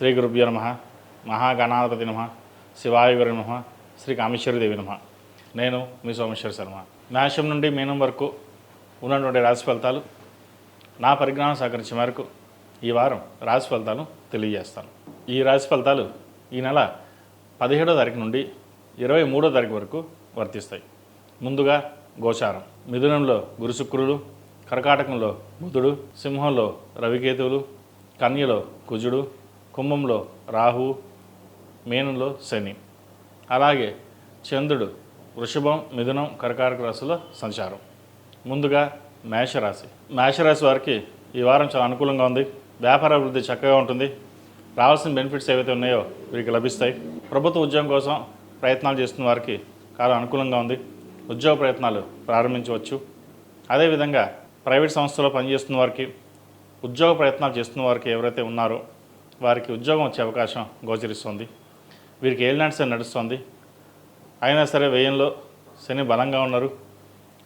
శ్రీ గురుభ్యో నమ. మహాగణాధిపతి నమ. శివాయ గురు నమ. శ్రీ కామేశ్వరదేవి నమ. నేను మీ సోమేశ్వర శర్మ. మేషం నుండి మీనం వరకు ఉన్నటువంటి రాశి ఫలితాలు నా పరిజ్ఞానం సహకరించే మేరకు ఈ వారం రాశి ఫలితాలు తెలియజేస్తాను. ఈ రాశి ఫలితాలు ఈ నెల పదిహేడో తారీఖు నుండి ఇరవై మూడో తారీఖు వరకు వర్తిస్తాయి. ముందుగా గోచారం. మిథునంలో గురు శుక్రుడు కర్కాటకంలో బుధుడు సింహంలో రవికేతువులు కన్యలో కుజుడు కుంభంలో రాహు మీనంలో శని. అలాగే చంద్రుడు వృషభం మిథునం కర్కాటక రాశిలో సంచారం. ముందుగా మేషరాశి. మేషరాశి వారికి ఈ వారం చాలా అనుకూలంగా ఉంది. వ్యాపార అభివృద్ధి చక్కగా ఉంటుంది. రావాల్సిన బెనిఫిట్స్ ఏవైతే ఉన్నాయో వీరికి లభిస్తాయి. ప్రభుత్వ ఉద్యోగం కోసం ప్రయత్నాలు చేస్తున్న వారికి చాలా అనుకూలంగా ఉంది. ఉద్యోగ ప్రయత్నాలు ప్రారంభించవచ్చు. అదేవిధంగా ప్రైవేట్ సంస్థలో పనిచేస్తున్న వారికి ఉద్యోగ ప్రయత్నాలు చేస్తున్న వారికి ఎవరైతే ఉన్నారో వారికి ఉద్యోగం వచ్చే అవకాశం గోచరిస్తుంది. వీరికి ఏళ్ళనాటి సరే నడుస్తుంది? అయినా సరే వ్యయంలో శని బలంగా ఉన్నారు.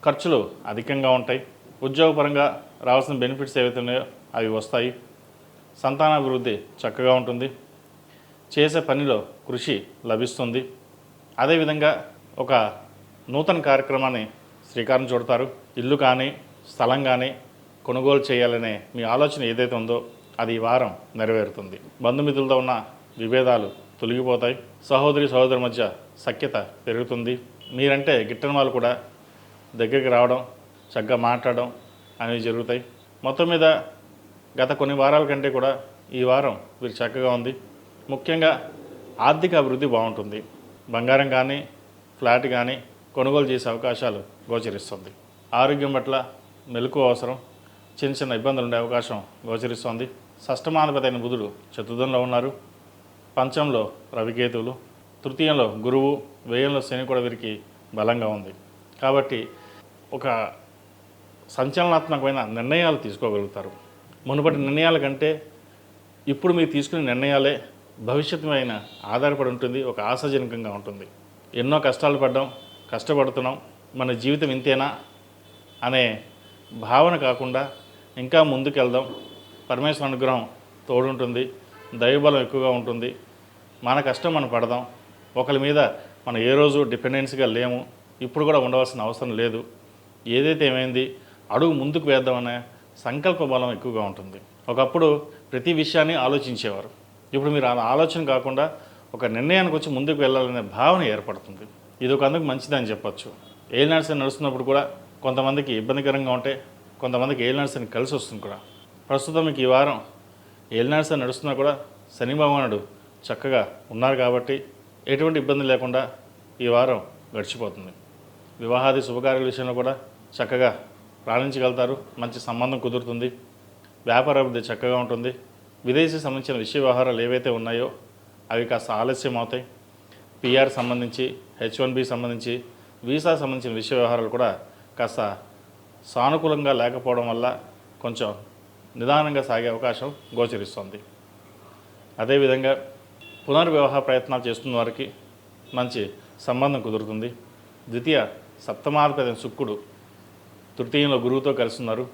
ఖర్చులు అధికంగా ఉంటాయి. ఉద్యోగపరంగా రావాల్సిన బెనిఫిట్స్ ఏవైతే ఉన్నాయో అవి వస్తాయి. సంతానాభివృద్ధి చక్కగా ఉంటుంది. చేసే పనిలో కృషి లభిస్తుంది. అదేవిధంగా ఒక నూతన కార్యక్రమాన్ని శ్రీకారం చుడతారు. ఇల్లు కానీ స్థలం కానీ కొనుగోలు చేయాలనే మీ ఆలోచన ఏదైతే ఉందో అది ఈ వారం నెరవేరుతుంది. బంధుమిత్రులతో ఉన్న విభేదాలు తొలగిపోతాయి. సహోదరి సహోదరి మధ్య సఖ్యత పెరుగుతుంది. మీరంటే గిట్టని వాళ్ళు కూడా దగ్గరికి రావడం చక్కగా మాట్లాడడం అనేవి జరుగుతాయి. మొత్తం మీద గత కొన్ని వారాల కంటే కూడా ఈ వారం వీరు చక్కగా ఉంది. ముఖ్యంగా ఆర్థిక అభివృద్ధి బాగుంటుంది. బంగారం కానీ ఫ్లాట్ కానీ కొనుగోలు చేసే అవకాశాలు గోచరిస్తుంది. ఆరోగ్యం పట్ల మెలకు అవసరం. చిన్న చిన్న ఇబ్బందులు ఉండే అవకాశం గోచరిస్తోంది. షష్టమాధిపతి అయిన బుధుడు చతుర్థంలో ఉన్నారు. పంచంలో రవికేతువులు తృతీయంలో గురువు వ్యయంలో శని కూడా వీరికి బలంగా ఉంది. కాబట్టి ఒక సంచలనాత్మకమైన నిర్ణయాలు తీసుకోగలుగుతారు. మునుపటి నిర్ణయాల కంటే ఇప్పుడు మీరు తీసుకునే నిర్ణయాలే భవిష్యత్తు పైన ఆధారపడి ఉంటుంది ఒక ఆశాజనకంగా ఉంటుంది. ఎన్నో కష్టాలు పడ్డాం కష్టపడుతున్నాం మన జీవితం ఇంతేనా అనే భావన కాకుండా ఇంకా ముందుకెళ్దాం. పరమేశ్వర అనుగ్రహం తోడుంటుంది దైవబలం ఎక్కువగా ఉంటుంది. మన కష్టం మనం పడదాం. ఒకరి మీద మనం ఏ రోజు డిపెండెన్సీగా లేము. ఇప్పుడు కూడా ఉండవలసిన అవసరం లేదు. ఏదైతే ఏమైంది అడుగు ముందుకు వేద్దామనే సంకల్ప బలం ఎక్కువగా ఉంటుంది. ఒకప్పుడు ప్రతి విషయాన్ని ఆలోచించేవారు. ఇప్పుడు మీరు ఆ ఆలోచన కాకుండా ఒక నిర్ణయానికి వచ్చి ముందుకు వెళ్ళాలనే భావన ఏర్పడుతుంది. ఇది ఒక అందుకు మంచిదని చెప్పొచ్చు. ఏల్ నర్సరీ నడుస్తున్నప్పుడు కూడా కొంతమందికి ఇబ్బందికరంగా ఉంటే కొంతమందికి ఏల్ కలిసి వస్తుంది కూడా. ప్రస్తుతం మీకు ఈ వారం ఏలినాడు నర్సరీ నడుస్తున్నా కూడా శని భగవానుడు చక్కగా ఉన్నారు కాబట్టి ఎటువంటి ఇబ్బంది లేకుండా ఈ వారం గడిచిపోతుంది. వివాహాది శుభకార్యాల విషయంలో కూడా చక్కగా రాణించగలుగుతారు. మంచి సంబంధం కుదురుతుంది. వ్యాపార అభివృద్ధి చక్కగా ఉంటుంది. విదేశీ సంబంధించిన విషయ వ్యవహారాలు ఏవైతే ఉన్నాయో అవి కాస్త ఆలస్యం అవుతాయి. పిఆర్ సంబంధించి హెచ్ వన్ బి సంబంధించి వీసా సంబంధించిన విషయ వ్యవహారాలు కూడా కాస్త సానుకూలంగా లేకపోవడం వల్ల కొంచెం నిదానంగా సాగే అవకాశం గోచరిస్తుంది. అదేవిధంగా పునర్వివాహ ప్రయత్నాలు చేస్తున్న వారికి మంచి సంబంధం కుదురుతుంది. ద్వితీయ సప్తమాధిపతి శుక్రుడు తృతీయంలో గురువుతో కలుస్తున్నారు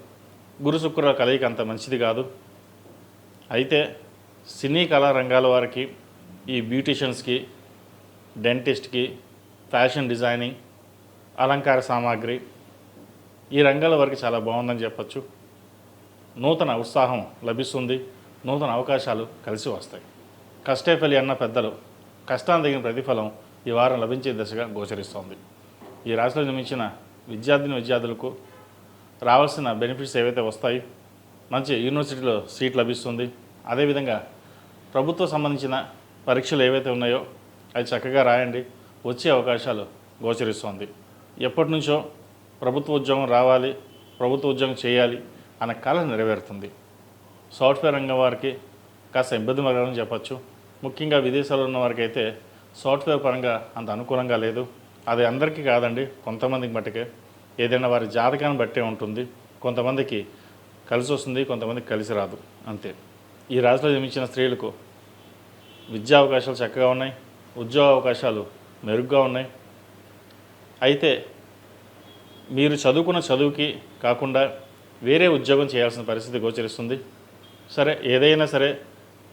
గురు శుక్రుల కలయిక అంత మంచిది కాదు. అయితే సినీ కళా రంగాల వారికి ఈ బ్యూటీషియన్స్కి డెంటిస్ట్కి ఫ్యాషన్ డిజైనింగ్ అలంకార సామాగ్రి ఈ రంగాల వరకు చాలా బాగుందని చెప్పచ్చు. నూతన ఉత్సాహం లభిస్తుంది నూతన అవకాశాలు కలిసి వస్తాయి. కష్టే ఫలి అన్న పెద్దలు కష్టాన్ని తగిన ప్రతిఫలం ఈ వారం లభించే దిశగా గోచరిస్తోంది. ఈ రాశిలో నిర్మించిన విద్యార్థిని విద్యార్థులకు రావాల్సిన బెనిఫిట్స్ ఏవైతే వస్తాయి మంచి యూనివర్సిటీలో సీట్ లభిస్తుంది. అదేవిధంగా ప్రభుత్వ సంబంధించిన పరీక్షలు ఏవైతే ఉన్నాయో అవి చక్కగా రాయండి వచ్చే అవకాశాలు గోచరిస్తోంది. ఎప్పటి నుంచో ప్రభుత్వ ఉద్యోగం రావాలి ప్రభుత్వ ఉద్యోగం చేయాలి అన్న కళ నెరవేరుతుంది. సాఫ్ట్వేర్ రంగం వారికి కాస్త ఇబ్బంది మరగాలని చెప్పచ్చు. ముఖ్యంగా విదేశాల్లో ఉన్న వారికి అయితే సాఫ్ట్వేర్ పరంగా అంత అనుకూలంగా లేదు. అది అందరికీ కాదండి కొంతమందికి మట్టుకే ఏదైనా వారి జాతకాన్ని బట్టే ఉంటుంది. కొంతమందికి కలిసి వస్తుంది కొంతమందికి కలిసి రాదు. అంతే. ఈ రాశిలో జన్మించిన స్త్రీలకు విద్యా అవకాశాలు చక్కగా ఉన్నాయి ఉద్యోగ అవకాశాలు మెరుగ్గా ఉన్నాయి. అయితే మీరు చదువుకున్న చదువుకి కాకుండా వేరే ఉద్యోగం చేయాల్సిన పరిస్థితి గోచరిస్తుంది. సరే ఏదైనా సరే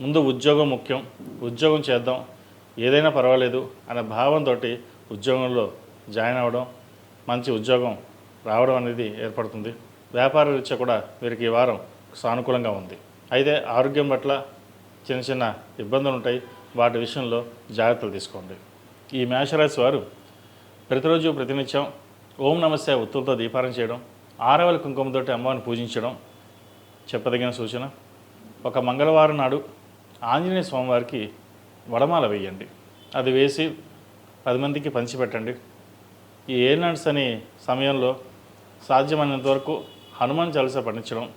ముందు ఉద్యోగం ముఖ్యం ఉద్యోగం చేద్దాం ఏదైనా పర్వాలేదు అనే భావంతో ఉద్యోగంలో జాయిన్ అవ్వడం మంచి ఉద్యోగం రావడం అనేది ఏర్పడుతుంది. వ్యాపార రీత్యా కూడా వీరికి ఈ వారం సానుకూలంగా ఉంది. అయితే ఆరోగ్యం పట్ల చిన్న చిన్న ఇబ్బందులు ఉంటాయి. వాటి విషయంలో జాగ్రత్తలు తీసుకోండి. ఈ మేషరాశి వారు ప్రతిరోజు ప్రతినిత్యం ఓం నమస్తే ఉత్తులతో దీపారం చేయడం ఆరవల కుంకుమతోటి అమ్మవారిని పూజించడం చెప్పదగిన సూచన. ఒక మంగళవారం నాడు ఆంజనేయ స్వామివారికి వడమాల వేయండి. అది వేసి పది మందికి పంచిపెట్టండి. ఈ ఏనాడ్స్ అనే సమయంలో సాధ్యమైనంత వరకు హనుమాన్ చాలీసా పఠించడం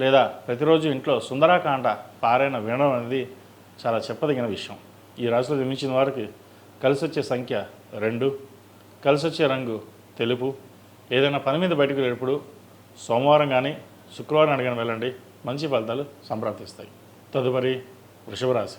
లేదా ప్రతిరోజు ఇంట్లో సుందరాకాండ పారాయణ వినడం అనేది చాలా చెప్పదగిన విషయం. ఈ రాశిలో జన్మించిన వారికి కలిసి వచ్చే సంఖ్య రెండు కలిసి వచ్చే రంగు తెలుపు ఏదైనా పని మీద బయటకు వెళ్ళినప్పుడు సోమవారం కానీ శుక్రవారం అడిగిన వెళ్ళండి. మంచి ఫలితాలు సంప్రాప్తిస్తాయి. తదుపరి వృషభరాశి